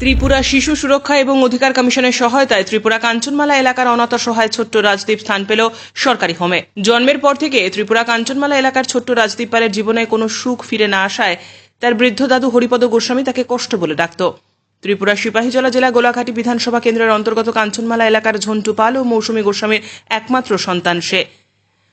ত্রিপুরা শিশু সুরক্ষা এবং অধিকার কমিশনের সহায়তায় ত্রিপুরা কাঞ্চনমালা এলাকার অনাথ সহায় ছোট্ট রাজদীপ স্থান পেল সরকারি হোমে। জন্মের পর থেকে ত্রিপুরা কাঞ্চনমালা এলাকার ছোট্ট রাজদীপ পালের জীবনে কোনো সুখ ফিরে না আসায় তার বৃদ্ধ দাদু হরিপদ গোস্বামী তাকে কষ্ট বলে ডাকত। ত্রিপুরা সিপাহীজলা জেলা গোলাঘাটি বিধানসভা কেন্দ্রের অন্তর্গত কাঞ্চনমালা এলাকার ঝন্টু পাল ও মৌসুমী গোস্বামীর একমাত্র সন্তান সে।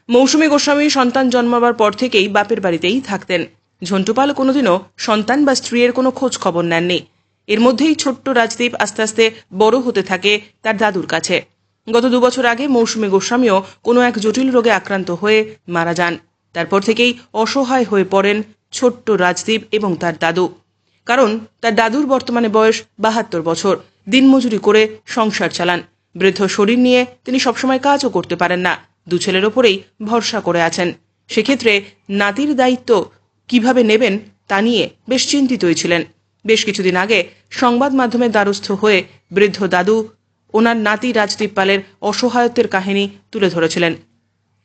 মৌসুমী গোস্বামী সন্তান জন্মাবার পর থেকেই বাপের বাড়িতেই থাকতেন। ঝন্টুপাল কোনোদিনও সন্তান বা স্ত্রীর কোনো খোঁজ খবর নেননি। এর মধ্যেই ছোট্ট রাজদীপ আস্তে আস্তে বড় হতে থাকে তার দাদুর কাছে। গত দুবছর আগে মৌসুমী গোস্বামীও কোনো এক জটিল রোগে আক্রান্ত হয়ে মারা যান। তারপর থেকেই অসহায় হয়ে পড়েন ছোট্ট রাজদীপ এবং তার দাদু। কারণ তার দাদুর বর্তমানে বয়স বাহাত্তর বছর। দিনমজুরি করে সংসার চালান। বৃদ্ধ শরীর নিয়ে তিনি সবসময় কাজও করতে পারেন না। দু ছেলের ওপরেই ভরসা করে আছেন। সেক্ষেত্রে নাতির দায়িত্ব কীভাবে নেবেন তা নিয়ে বেশ চিন্তিতই ছিলেন। বেশ কিছুদিন আগে সংবাদ মাধ্যমের দ্বারস্থ হয়ে বৃদ্ধ দাদু ওনার নাতি রাজদীপ পালের অসহায়ত্বের কাহিনী তুলে ধরেছিলেন।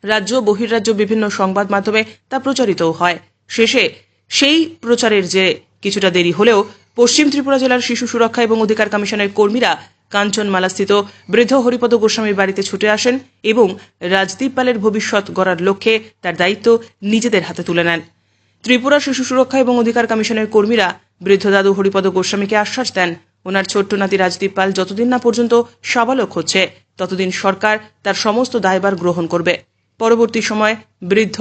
রাজ্য, বহির্রাজ্য বিভিন্ন সংবাদ মাধ্যমে তা প্রচারিতও হয়। শেষে সেই প্রচারের যে কিছুটা দেরি হলেও পশ্চিম ত্রিপুরা জেলার শিশু সুরক্ষা এবং অধিকার কমিশনের কর্মীরা কাঞ্চনমালাস্থিত বৃদ্ধ হরিপদ গোস্বামীর বাড়িতে ছুটে আসেন এবং রাজদীপ পালের ভবিষ্যৎ গড়ার লক্ষ্যে তার দায়িত্ব নিজেদের হাতে তুলে নেন। ত্রিপুরা শিশু সুরক্ষা এবং অধিকার কমিশনের কর্মীরা বৃদ্ধ দাদু হরিপদ গোস্বামীকে আশ্বাস দেন। ওনার ছোট্ট নাতি রাজদীপ পাল যতদিন না পর্যন্ত সাবালক হচ্ছে, ততদিন সরকার তার সমস্ত দায়ভার গ্রহণ করবে। পরবর্তী সময় বৃদ্ধ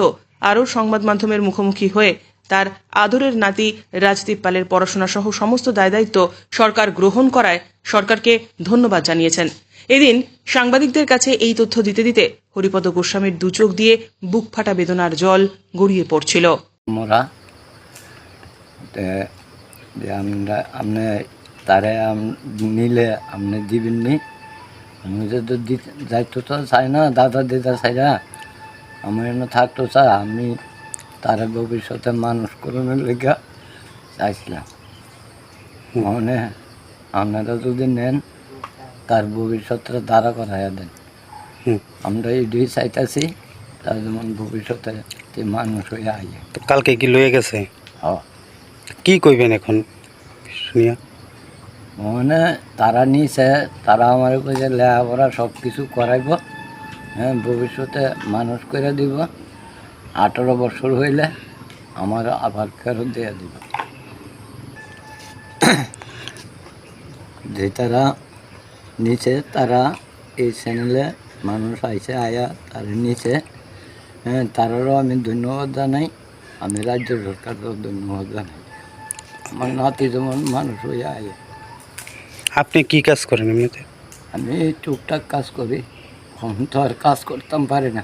আরও সংবাদ মাধ্যমের মুখোমুখি হয়ে তার আদরের নাতি রাজদীপ পালের পড়াশোনা সহ সমস্ত দায় দায়িত্ব সরকার গ্রহণ করায় সরকারকে ধন্যবাদ জানিয়েছেন। এদিন সাংবাদিকদের কাছে এই তথ্য দিতে দিতে হরিপদ গোস্বামীর দুচোখ দিয়ে বুক ফাটা বেদনার জল গড়িয়ে পড়ছিল। মোরা। যে আমরা আপনি তারে নিলে আপনি দিবেন নি। আমি তো তো দিতে- যাইতো তো চাই না দাদা দিদা চাই না। আমার এনে থাকতো চাই আমি তারে ভবিষ্যতে মানুষ করানোর লেগে চাইছিলাম। মানে আপনারা যদি নেন তার ভবিষ্যৎটা দাঁড়া করাইয়া দেন। আমরা এটাই চাইতেছি। তার যেমন ভবিষ্যতে তে মানুষ হয়ে আইয়ে তো কালকে কি লয়ে গেছে? হ্যাঁ। কি কইবেন এখন? শুনিয়া। মানে তারা নিছে তারা আমার কাছে লেখাপড়া সব কিছু করাইব হ্যাঁ ভবিষ্যতে মানুষ করে দিব। আঠারো বছর হইলে আমার আবার ফেরত দিয়ে দিব। যে তারা নিচে তারা এই চ্যানেলে মানুষ আইছে আয়া তারা নিচে হ্যাঁ তারারও আমি ধন্যবাদ জানাই আমি রাজ্য সরকারকেও ধন্যবাদ জানাই আমার নাতি যেমন মানুষ হয়ে আয় আপনি কি কাজ করেন এমনিতে আমি টুকটাক কাজ করি এখন তো আর কাজ করতাম পারি না